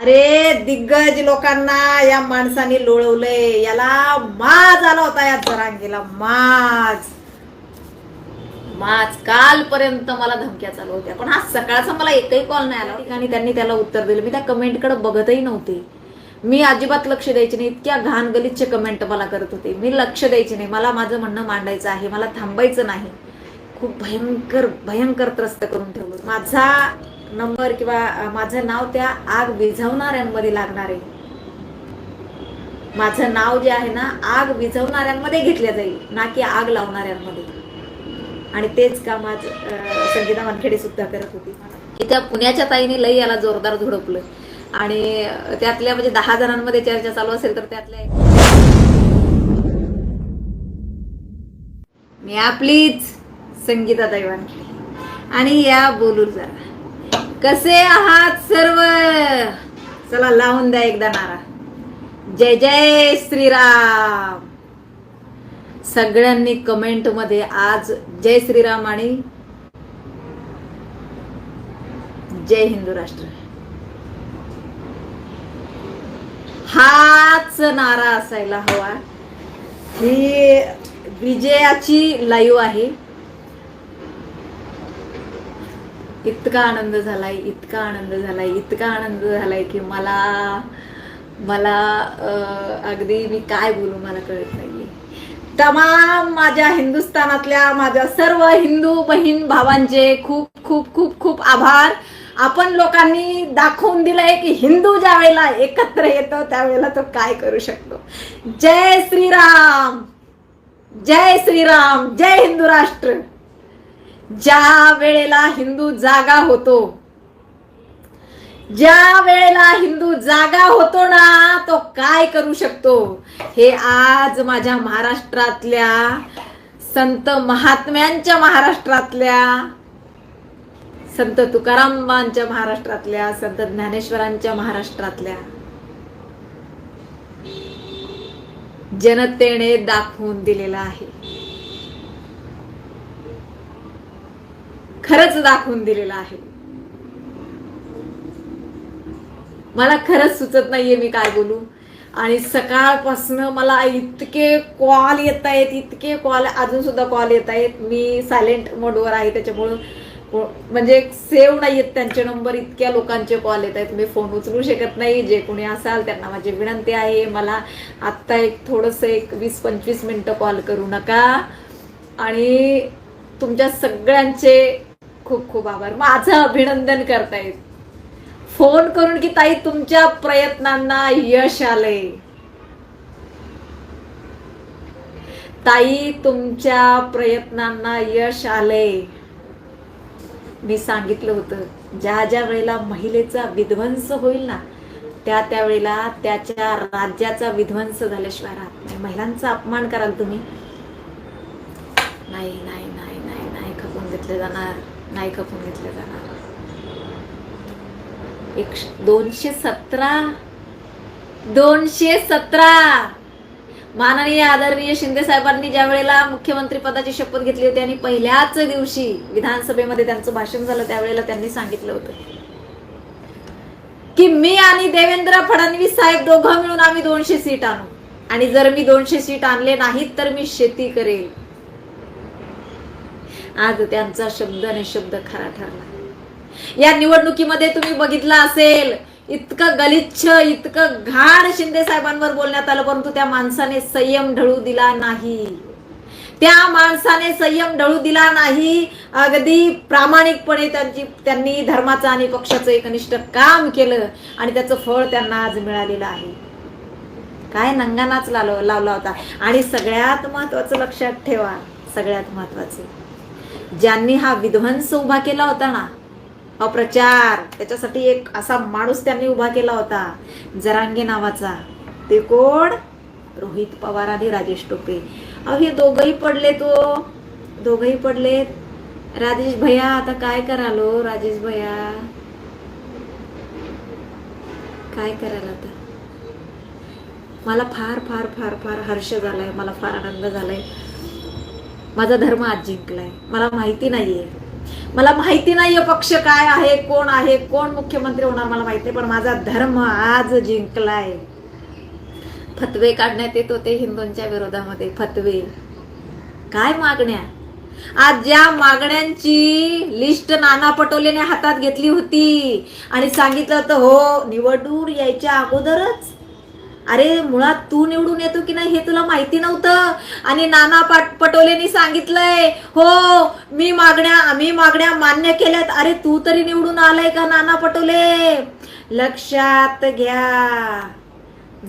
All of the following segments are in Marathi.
अरे दिग्गज लोकांना या माणसाने लोळवलंय. याला माज आला होता या जरांगीला. माज. माज कालपर्यंत मला धमक्या चालू होत्या. पण आज सकाळचा मला एकही कॉल नाही आला. ठिकाणी त्यांनी त्याला उत्तर दिलं. मी त्या कमेंटकडे बघतही नव्हते. मी अजिबात लक्ष द्यायचे नाही. इतक्या घाण गलिच्छ कमेंट मला करत होते. मी लक्ष द्यायचे नाही. मला माझं म्हणणं मांडायचं आहे. मला थांबायचं नाही. खूप भयंकर भयंकर त्रस्त करून ठेवलं. माझा नंबर किंवा माझं नाव त्या आग विझवणाऱ्यांमध्ये लागणार आहे. माझं नाव जे आहे ना आग विझवणाऱ्यांमध्ये घेतल्या जाईल ना की आग लावणाऱ्यांमध्ये. आणि तेच काम आज संगीता वानखेडे सुद्धा करत होती. त्या पुण्याच्या ताईने लई याला जोरदार झोडपलं. आणि त्यातल्या म्हणजे दहा जणांमध्ये चर्चा चालू असेल तर त्यातल्या मी आपलीच संगीता ताई वानखेडे. आणि या बोलू जरा कसे आहात सर्व? चला लावून द्या एकदा नारा. जय जय श्रीराम. सगळ्यांनी कमेंटमध्ये आज जय श्रीराम आणि जय हिंदू राष्ट्र. हाच नारा असायला हवा ही विजयाची लाईव्ह आहे. इतका आनंद झालाय इतका आनंद झालाय इतका आनंद झालाय की मला मला अगदी मी काय बोलू मला कळत नाहीये. तमाम माझ्या हिंदुस्थानातल्या माझ्या सर्व हिंदू बहीण भावांचे खूप खूप खूप खूप आभार. आपण लोकांनी दाखवून दिलंय की हिंदू ज्या वेळेला एकत्र येतो त्यावेळेला तो काय करू शकतो. जय श्रीराम! जय श्रीराम! जय हिंदू राष्ट्र! ज्या वेळेला हिंदू जागा होतो ज्या वेळेला हिंदू जागा होतो ना तो काय करू शकतो? हे आज माझ्या महाराष्ट्रातल्या संत महात्म्यांच्या महाराष्ट्रातल्या संत तुकारामांच्या महाराष्ट्रातल्या संत ज्ञानेश्वरांच्या महाराष्ट्रातल्या. जनतेने दाखवून दिलेला आहे. खरंच दाखवून दिलेलं आहे. मला खरंच सुचत नाहीये मी काय बोलू. आणि सकाळपासनं मला इतके कॉल येत आहेत इतके कॉल अजून सुद्धा कॉल येत आहेत. मी सायलेंट मोडवर आहे त्याच्यामुळं म्हणजे सेव्ह नाही आहेत त्यांचे नंबर इतक्या लोकांचे कॉल येत आहेत. मी फोन उचलू शकत नाही जे कोणी असाल त्यांना माझी विनंती आहे. मला आत्ता एक थोडंसं एक वीस पंचवीस मिनटं कॉल करू नका. आणि तुमच्या सगळ्यांचे खूप खूप आभार. माझं अभिनंदन करतायत फोन करून की ताई तुमच्या प्रयत्नांना यश आलंय. ताई तुमच्या प्रयत्नांना यश आलंय. मी सांगितलं होतं ज्या ज्या वेळेला महिलेचा विध्वंस होईल ना त्या त्या वेळेला त्याच्या राज्याचा विध्वंस झाल्याशिवाय राहत नाही. महिलांचा अपमान कराल तुम्ही. नाही नाही नाही नाही नाही खपून घेतले जाणार. नाही खपून घेतलं जाणार. एक दोनशे सतरा दोनशे सतरा! माननीय आदरणीय शिंदे साहेबांनी ज्या वेळेला मुख्यमंत्री पदाची शपथ घेतली होती आणि पहिल्याच दिवशी विधानसभेमध्ये त्यांचं भाषण झालं त्यावेळेला त्यांनी सांगितलं होतं. की मी आणि देवेंद्र फडणवीस साहेब दोघं मिळून आम्ही दोनशे सीट आणू. आणि जर मी दोनशे सीट आणले नाहीत तर मी शेती करेल. आज त्यांचा शब्द आणि शब्द खरा ठरला. या निवडणुकीमध्ये तुम्ही बघितलं असेल इतकं गलिच्छ इतकं घाण शिंदे साहेबांवर बोलण्यात आलं परंतु त्या माणसाने संयम ढळू दिला नाही. त्या माणसाने संयम ढळू दिला नाही. अगदी प्रामाणिकपणे त्यांची त्यांनी धर्माचं आणि पक्षाचं एकनिष्ठ काम केलं आणि त्याचं फळ त्यांना आज मिळालेलं आहे. काय नंगानाच लावला लावला होता. आणि सगळ्यात महत्वाचं लक्षात ठेवा सगळ्यात महत्वाचं ज्यांनी हा विध्वंस उभा केला होता ना अप्रचार त्याच्यासाठी एक असा माणूस त्यांनी उभा केला होता जरांगे नावाचा. ते कोण? रोहित पवार आणि राजेश टोपे. अहो हे दोघही पडले तो हो. दोघही पडलेत. राजेश भैया आता काय करालो? राजेश भैया. काय कराल आता? मला फार फार फार फार हर्ष झालाय. मला फार आनंद झालाय. माझा धर्म आज जिंकलाय. मला माहिती नाहीये. मला माहिती नाहीये पक्ष काय आहे कोण आहे कोण मुख्यमंत्री होणार मला माहिती नाही पण माझा धर्म आज जिंकलाय. फतवे काढण्यात येत होते हिंदूंच्या विरोधामध्ये. फतवे. काय मागण्या? आज ज्या मागण्यांची लिस्ट नाना पटोलेने हातात घेतली होती आणि सांगितलं होतं हो निवडून यायच्या अगोदरच अरे मुळात तू निवडून येतो की नाही हे तुला माहिती नव्हतं? आणि नाना पाट पटोलेनी सांगितलंय हो मी मागण्या आम्ही मागण्या मान्य केल्यात. अरे तू तरी निवडून आलाय का नाना पटोले? लक्षात घ्या.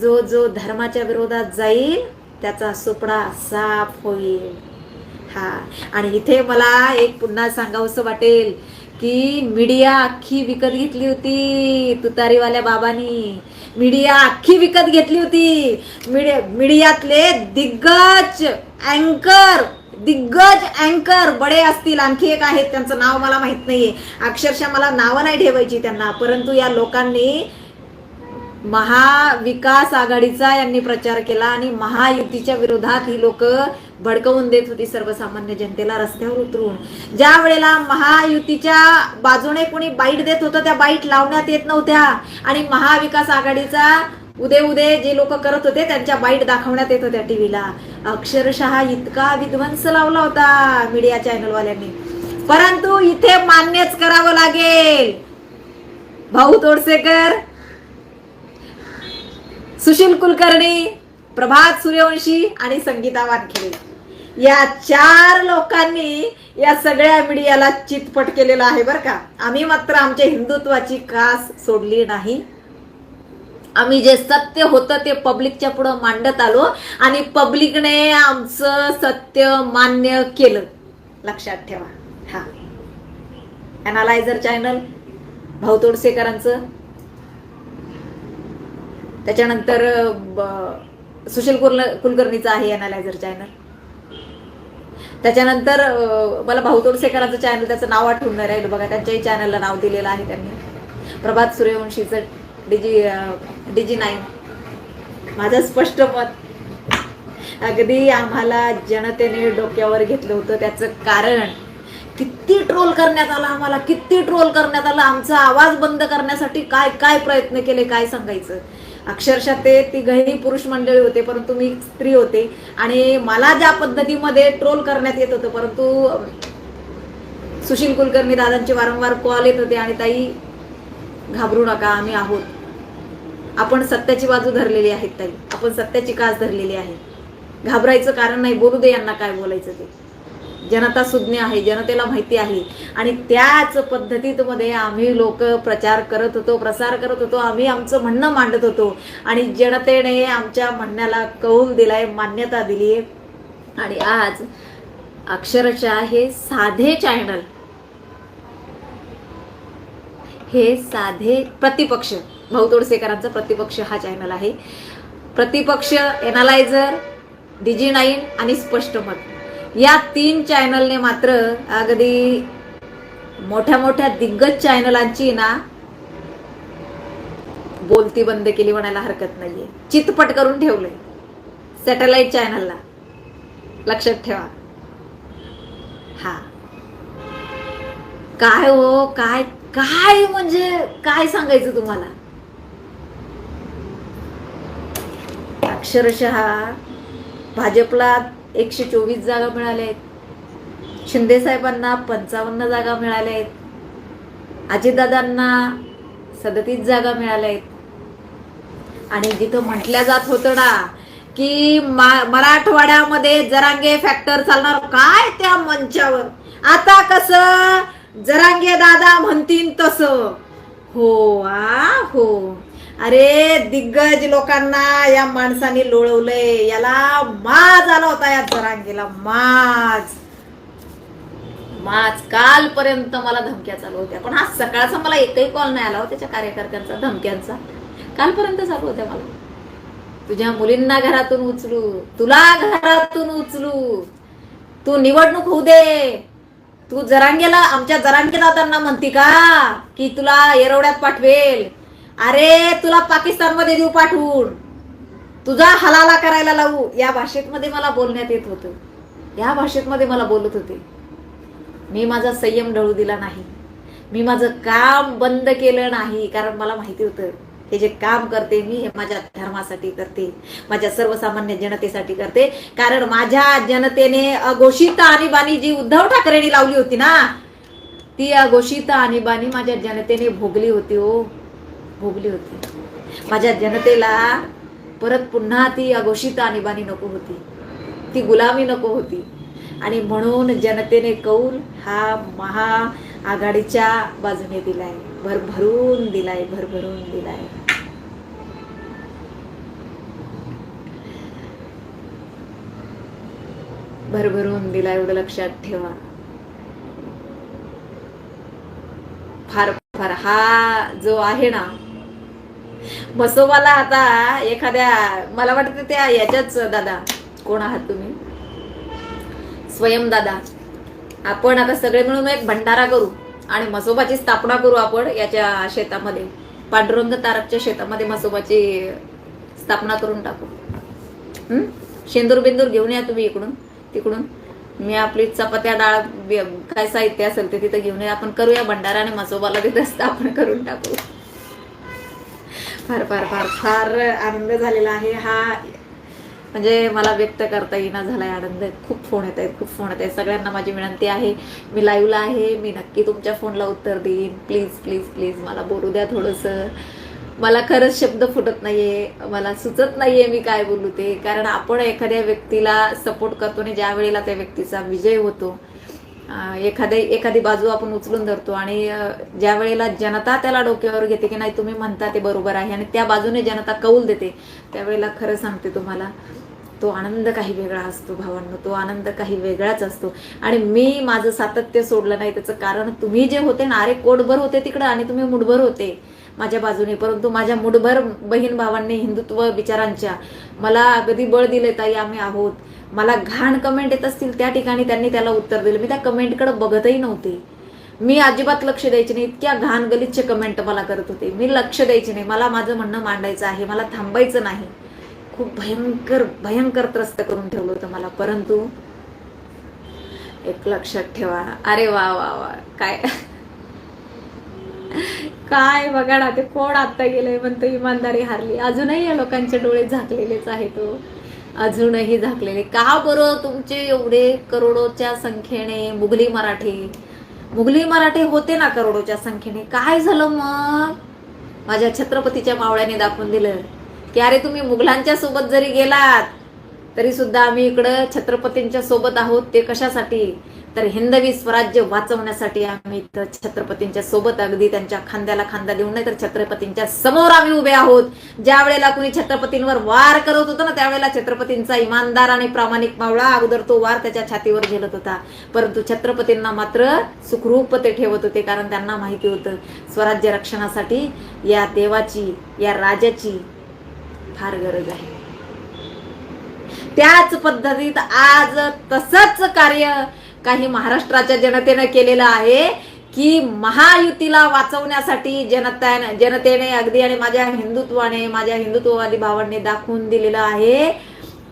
जो जो धर्माच्या विरोधात जाईल त्याचा सुपडा साफ होईल. हा. आणि इथे मला एक पुन्हा सांगावंसं वाटेल की मीडिया अख्खी विकत घेतली होती तुतारीवाल्या बाबांनी. मीडिया अख्खी विकत घेतली होती. मीडिया मीडियातले दिग्गज अँकर दिग्गज अँकर बडे असतील. आणखी एक आहेत त्यांचं नाव मला माहीत नाहीये. अक्षरशः मला नावं नाही ठेवायची त्यांना. परंतु या लोकांनी महाविकास आघाडीचा यांनी प्रचार केला आणि महायुतीच्या विरोधात ही लोक भडकवून देत होती सर्वसामान्य जनतेला रस्त्यावर उतरून ज्या वेळेला महायुतीच्या बाजूने कोणी बाईट देत होतं त्या बाईट लावण्यात येत नव्हत्या. आणि महाविकास आघाडीचा उदे उदे जे लोक करत होते त्यांच्या बाईट दाखवण्यात येत होत्या टीव्हीला. अक्षरशः इतका विध्वंस लावला होता मीडिया चॅनलवाल्यांनी. परंतु इथे मान्यच करावं लागेल. भाऊ तोडसेकर सुशील कुलकर्णी प्रभात सूर्यवंशी आणि संगीता वानखेडे. या चार लोकांनी या सगळ्या मीडियाला चितपट केलेला आहे बरं का. आम्ही मात्र आमच्या हिंदुत्वाची कास सोडली नाही. आम्ही जे सत्य होतं ते पब्लिकच्या पुढं मांडत आलो आणि पब्लिकने आमचं सत्य मान्य केलं. लक्षात ठेवा. हा. अनालायझर चॅनल भाऊ तोडसेकरांचं. त्याच्यानंतर सुशील कुल कुलकर्णीचं आहे अनालायझर चॅनल त्याच्यानंतर मला भाऊ तोडसेकरांचं चॅनल त्याचं नाव आठवून नाही राहिलं बघा त्यांच्याही चॅनलला नाव दिलेलं आहे त्यांनी. प्रभात सूर्यवंशीचं डीजी डीजी नाईन माझं स्पष्ट मत अगदी आम्हाला जनतेने डोक्यावर घेतलं होतं त्याचं कारण किती ट्रोल करण्यात आला आम्हाला किती ट्रोल करण्यात आला आमचा आवाज बंद करण्यासाठी काय काय प्रयत्न केले काय सांगायचं? अक्षरशः ते तिघही पुरुष मंडळी होते परंतु मी स्त्री होते. आणि मला ज्या पद्धतीमध्ये ट्रोल करण्यात येत होतं परंतु सुशील कुलकर्णी दादांचे वारंवार कॉल येत होते आणि ताई घाबरू नका आम्ही आहोत. आपण सत्याची बाजू धरलेली आहे ताई. आपण सत्याची कास धरलेली आहे. घाबरायचं कारण नाही बोलू दे यांना काय बोलायचं ते. जनता सुज्ञ आहे जनतेला माहिती आहे. आणि त्याच पद्धतीत मध्ये आम्ही लोक प्रचार करत होतो प्रसार करत होतो आम्ही आमचं म्हणणं मांडत होतो. आणि जनतेने आमच्या म्हणण्याला कौल दिलाय मान्यता दिली आणि आज अक्षरशः हे साधे चॅनल हे साधे प्रतिपक्ष भाऊ तोडसेकरांचा प्रतिपक्ष हा चॅनल आहे. प्रतिपक्ष एनालायझर डीजी नाईन आणि स्पष्ट मत. या तीन चॅनलने मात्र अगदी मोठ्या मोठ्या दिग्गज चॅनलांची ना बोलती बंद केली म्हणायला हरकत नाहीये. चितपट करून ठेवलंय. सॅटेलाइट चॅनलला लक्षात ठेवा. हा. काय हो? काय काय म्हणजे काय सांगायचं तुम्हाला? अक्षरशः भाजपला एकशे चोवीस जागा मिळाल्या आहेत शिंदेसाहेबांना पंचावन्न जागा मिळाल्या आहेत अजितदादांना सदतीस जागा मिळाल्या आहेत आणि जिथं म्हटल्या जात होतं ना की मा- मराठवाड्यामध्ये जरांगे फॅक्टर चालणार काय त्या मंचावर? आता कसं? जरांगे दादा म्हणतील तसं. हो आ हो. अरे दिग्गज लोकांना या माणसाने लोळवलंय. याला माज आला होता या जरांगेला. माज. माज. कालपर्यंत मला धमक्या चालू होत्या. पण आज सकाळचा मला एकही कॉल नाही आला हो त्याच्या कार्यकर्त्यांचा धमक्यांचा. कालपर्यंत चालू होत्या मला. तुझ्या मुलींना घरातून उचलू. तुला घरातून उचलू. तू निवडणूक होऊ दे. तू जरांगेला आमच्या जरांगे दादांना म्हणती का की तुला येरवड्यात पाठवेल. अरे तुला पाकिस्तानमध्ये देऊ पाठवून. तुझा हलाला करायला लावू. या भाषेत मध्ये मला बोलण्यात येत होतं. या भाषेत मध्ये मला बोलत होते. मी माझा संयम ढळू दिला नाही. मी माझं काम बंद केलं नाही. कारण मला माहिती होतं हे जे काम करते मी हे माझ्या धर्मासाठी करते. माझ्या सर्वसामान्य जनतेसाठी करते. कारण माझ्या जनतेने अघोषित आणीबाणी जी उद्धव ठाकरेंनी लावली होती ना ती अघोषित आणीबाणी माझ्या जनतेने भोगली होती हो. भोगली होती. माझ्या जनतेला परत पुन्हा ती अघोषित आणीबाणी नको होती. ती गुलामी नको होती. आणि म्हणून जनतेने कौल हा महा आघाडीच्या बाजूने दिलाय. भरभरून दिलाय भरभरून दिलाय. भरभरून दिलाय एवढं लक्षात ठेवा. फार फार हा जो आहे ना मसोबाला आता एखाद्या मला वाटतं त्या याच्याच दादा. कोण आहात तुम्ही? स्वयं दादा आपण आता सगळे मिळून एक भंडारा करू आणि मसोबाची स्थापना करू आपण याच्या शेतामध्ये. पांडुरंग तारकच्या शेतामध्ये मसोबाची स्थापना करून टाकू. हम्म शेंदूर बिंदूर घेऊन या तुम्ही इकडून तिकडून. मी आपली चपात्या डाळ काय साहित्य असेल ते तिथं घेऊन या. आपण करूया भंडारा आणि मसोबाला तिथं स्थापना करून टाकू. फार फार फार फार आनंद झालेला आहे. हा म्हणजे मला व्यक्त करता येईना झालाय आनंद. खूप फोन येत आहेत खूप फोन येत आहेत. सगळ्यांना माझी विनंती आहे. मी लाईव्हला आहे. मी नक्की तुमच्या फोनला उत्तर देईन. प्लीज प्लीज प्लीज मला बोलू द्या थोडंसं. मला खरंच शब्द फुटत नाहीये. मला सुचत नाहीये मी काय बोलू ते. कारण आपण एखाद्या व्यक्तीला सपोर्ट करतो आणि ज्या वेळेला त्या व्यक्तीचा विजय होतो एखादी एखादी बाजू आपण उचलून धरतो आणि ज्या वेळेला जनता त्याला डोक्यावर घेते की नाही तुम्ही म्हणता ते बरोबर आहे आणि त्या बाजूने जनता कौल देते त्यावेळेला खरं सांगते तुम्हाला तो आनंद काही वेगळा असतो भावांनो तो आनंद काही वेगळाच असतो. आणि मी माझं सातत्य सोडलं नाही त्याचं कारण तुम्ही जे होते ना अरे कोटभर होते तिकडं आणि तुम्ही मुठभर होते. माझ्या बाजूने. परंतु माझ्या मुठभर बहीण भावांनी हिंदुत्व विचारांच्या मला अगदी बळ दिले ताई आम्ही आहोत. मला घाण कमेंट येत असतील त्या ठिकाणी त्यांनी त्याला उत्तर दिलं. मी त्या कमेंटकडे बघतही नव्हते. मी अजिबात लक्ष द्यायचे नाही इतक्या घाण गलिच्छ कमेंट मला करत होते. मी लक्ष द्यायचे नाही. मला माझं म्हणणं मांडायचं आहे मला थांबायचं नाही. खूप भयंकर भयंकर त्रस्त करून ठेवलं होतं मला. परंतु एक लक्षात ठेवा. अरे वा वा वा. काय? काय बघा ना ते कोण आता गेलंय म्हणतो इमानदारी हारली. अजूनही या लोकांचे डोळे झाकलेलेच आहेत तो अजूनही झाकलेले. का बरं तुमचे एवढे करोडोच्या संख्येने मुघली मराठी? मुघली मराठी होते ना करोडोच्या संख्येने. काय झालं मग? माझ्या छत्रपतीच्या मावळ्याने दाखवून दिलं की अरे तुम्ही मुघलांच्या सोबत जरी गेलात तरी सुद्धा आम्ही इकडं छत्रपतींच्या सोबत आहोत. ते कशासाठी? तर हिंदवी स्वराज्य वाचवण्यासाठी आम्ही इथं छत्रपतींच्या सोबत अगदी त्यांच्या खांद्याला खांदा देऊन नाही तर छत्रपतींच्या समोर आम्ही उभे आहोत. ज्या वेळेला कुणी छत्रपतींवर वार करत होतं ना त्यावेळेला छत्रपतींचा इमानदार आणि प्रामाणिक मावळा अगोदर तो वार त्याच्या छातीवर झेलत होता. परंतु छत्रपतींना मात्र सुखरूप ते ठेवत होते कारण त्यांना माहिती होतं स्वराज्य रक्षणासाठी या देवाची या राजाची फार गरज आहे. त्याच पद्धतीत आज तसंच कार्य काही महाराष्ट्राच्या जनतेनं केलेलं आहे की महायुतीला वाचवण्यासाठी जनता जनतेने अगदी आणि माझ्या हिंदुत्वाने माझ्या हिंदुत्ववादी भावांनी दाखवून दिलेलं आहे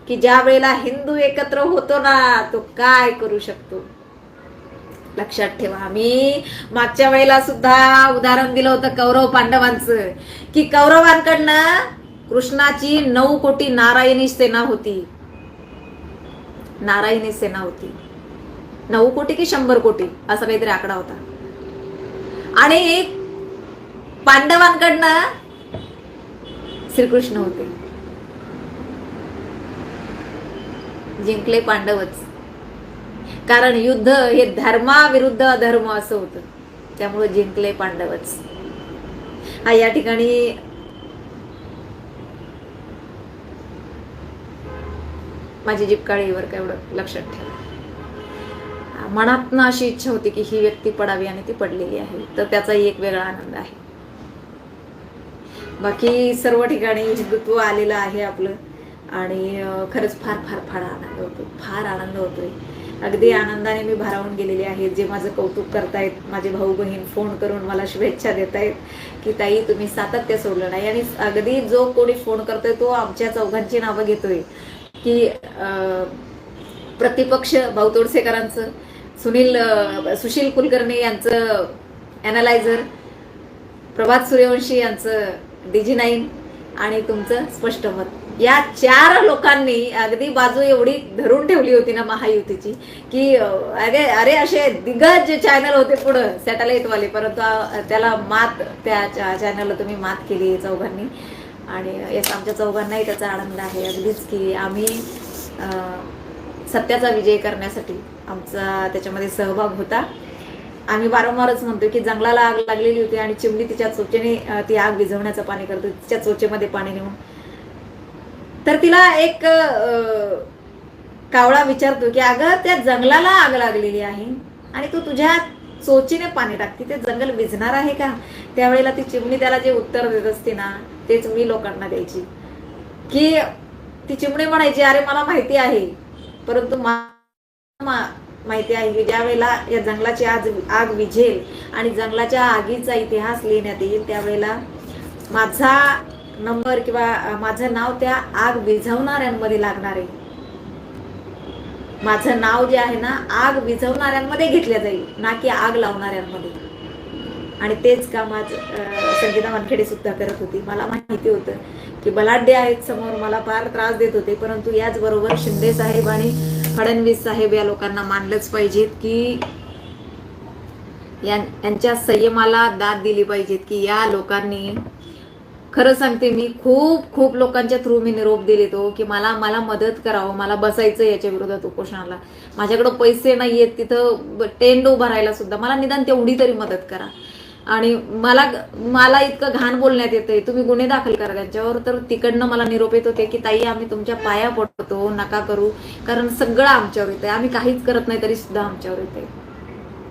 की ज्या वेळेला हिंदू एकत्र होतो ना तो काय करू शकतो? लक्षात ठेवा. मी मागच्या वेळेला सुद्धा उदाहरण दिलं होतं कौरव पांडवांचं की कौरवांकडनं कृष्णाची नऊ कोटी नारायणी सेना होती. नारायणी सेना होती. नऊ कोटी की शंभर कोटी असा काहीतरी आकडा होता. आणि पांडवांकडनं श्रीकृष्ण होते. जिंकले पांडवच. कारण युद्ध हे धर्माविरुद्ध अधर्म असं होतं. त्यामुळे जिंकले पांडवच. हा या ठिकाणी माझी जीप काळीवर का एवढं लक्षात ठेवा. मनातनं अशी इच्छा होती की ही व्यक्ती पडावी आणि ती पडलेली आहे. तर त्याचाही एक वेगळा आनंद आहे. बाकी सर्व ठिकाणी हिंदुत्व आलेलं आहे आपलं. आणि खरंच फार फार फार आनंद होतो फार आनंद होतोय. अगदी आनंदाने मी भारावून गेलेले आहे. जे माझं कौतुक करतायत माझे भाऊ बहीण फोन करून मला शुभेच्छा देत आहेत की ताई तुम्ही सातत्य सोडलं नाही. आणि अगदी जो कोणी फोन करतोय तो आमच्या चौघांची नावं घेतोय की प्रतिपक्ष भाऊ तोडसेकरांचं सुनील सुशील कुलकर्णी यांचं ॲनालायझर प्रभात सूर्यवंशी यांचं डीजी नाईन आणि तुमचं स्पष्ट मत. या चार लोकांनी अगदी बाजू एवढी धरून ठेवली होती ना महायुतीची की अरे अरे असे दिग्गज चॅनल होते पुढं सॅटेलाईटवाले परंतु त्याला मात त्या चॅनलला तुम्ही मात केली चौघांनी. आणि याचा आमच्या चौघांनाही त्याचा आनंद आहे. अगदीच की आम्ही सत्याचा विजय करण्यासाठी आमचा त्याच्यामध्ये सहभाग होता. आम्ही वारंवारच म्हणतो की जंगलाला आग लागलेली होती आणि चिमणी तिच्या चोचेने ती आग विझवण्याचं पाणी करतो तिच्या चोचेमध्ये पाणी नेऊन. तर तिला एक कावळा विचारतो की अगं त्या जंगलाला आग लागलेली आहे आणि तू तुझ्या चोचीने पाणी टाकते. ते जंगल विझणार आहे का? त्यावेळेला ती चिमणी त्याला जे उत्तर देत असते ना तेच मी लोकांना द्यायची. की ती चिमणी म्हणायची अरे मला माहिती आहे. परंतु माहिती आहे की ज्या वेळेला या जंगलाची आज आग विझेल आणि जंगलाच्या आगीचा इतिहास लिहिण्यात येईल त्यावेळेला माझा नंबर किंवा माझं नाव त्या आग विझवणाऱ्यांमध्ये लागणार आहे. माझं नाव जे आहे ना आग विझवणाऱ्यांमध्ये घेतल्या जाईल ना की आग लावणाऱ्यांमध्ये. आणि तेच काम आज संगीता वानखेडे सुद्धा करत होती. मला माहिती होतं की बलाढ्य आहेत समोर मला फार त्रास देत होते परंतु याचबरोबर शिंदे साहेब आणि फडणवीस साहेब या लोकांना मानलंच पाहिजेत की यांच्या संयमाला दाद दिली पाहिजेत की या लोकांनी खरं सांगते मी खूप खूप लोकांच्या थ्रू मी निरोप दिले तो की मला मला मदत करावं मला बसायचं याच्या विरोधात उपोषणाला. माझ्याकडं पैसे नाही आहेत तिथं टेंड टेंट सुद्धा मला निदान तेवढी तरी मदत करा. आणि मला मला इतकं घाण बोलण्यात येतंय. तुम्ही गुन्हे दाखल करा त्यांच्यावर. तर तिकडनं मला निरोप येत होते की ताई आम्ही तुमच्या पाया पडतो. नका करू. कारण सगळं आमच्यावर येतंय. आम्ही काहीच करत नाही तरी सुद्धा आमच्यावर येतंय.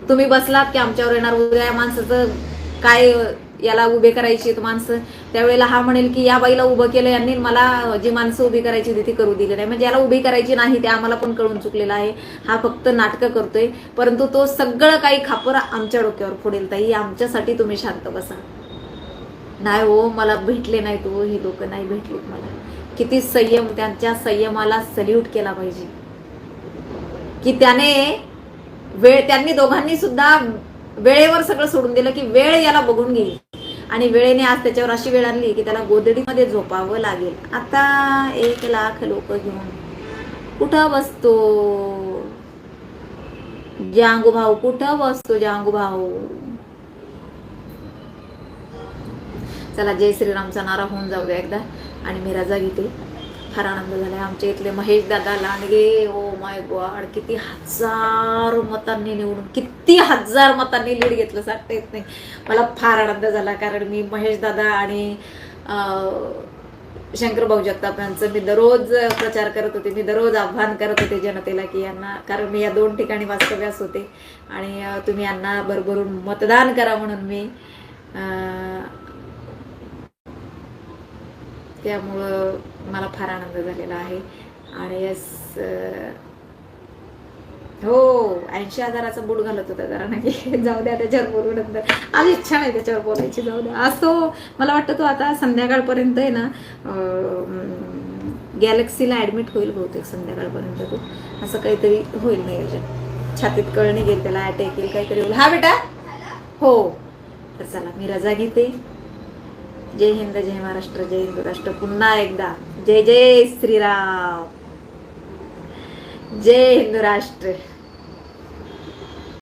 तुम्ही बसलात की आमच्यावर येणार? उद्या या माणसाचं काय याला उभे करायची आहेत माणसं. त्यावेळेला हा म्हणेल की या बाईला उभं केलं यांनी मला जी माणसं उभी करायची होती ती करू दिली नाही. म्हणजे याला उभी करायची नाही ते आम्हाला पण कळून चुकलेला आहे. हा फक्त नाटकं करतोय. परंतु तो सगळं काही खापर आमच्या डोक्यावर फोडेल. ताई आमच्यासाठी तुम्ही शांत बसा. नाही हो मला भेटले नाही तो हो, हे लोक नाही भेटलेत मला. किती संयम त्यांच्या संयमाला सल्यूट केला पाहिजे. की त्याने वेळ त्यांनी दोघांनी सुद्धा वेळेवर सगळं सोडून दिलं की वेळ याला बघून घेईल. आणि वेळेने आज त्याच्यावर अशी वेळ आणली की त्याला गोदडीमध्ये झोपावं लागेल. आता एक लाख लोक घेऊन कुठं बसतो? जांगू भाऊ कुठं बसतो जांगू भाऊ चला जय श्रीरामचा नारा होऊन जाऊ एकदा आणि मी रजा घेते. फार आनंद झाला. आमच्या इथले महेश दादा लांडगे ओ माय गॉड किती हजार मतांनी निवडून किती हजार मतांनी लीड घेतलं सांगता येत नाही. मला फार आनंद झाला कारण मी महेश दादा आणि शंकरभाऊ शंकर भाऊ जगताप यांचं मी दररोज प्रचार करत होते मी दररोज आव्हान करत होते जनतेला की यांना कारण मी या दोन ठिकाणी वास्तव्यास होते. आणि तुम्ही यांना भरभरून मतदान करा म्हणून मी त्यामुळं मला फार आनंद झालेला आहे. आणि यस हो ऐंशी हजाराचा बूट घालत होता जरा नाही जाऊ द्या त्याच्यावर बोलू नंतर. आज इच्छा नाही त्याच्यावर बोलायची जाऊ द्या आज तो मला वाटतं तो आता संध्याकाळपर्यंत आहे ना गॅलेक्सीला ॲडमिट होईल बहुतेक संध्याकाळपर्यंत तो. असं काहीतरी होईल नियोजन. छातीत कळणी घेईल त्याला अटॅक येईल काहीतरी होईल. हा बेटा? हो. तर चला मी रजा घेते. जय हिंद जय महाराष्ट्र जय हिंद राष्ट्र. पुन्हा एकदा. जय जय श्रीराम. जय हिंदू राष्ट्र.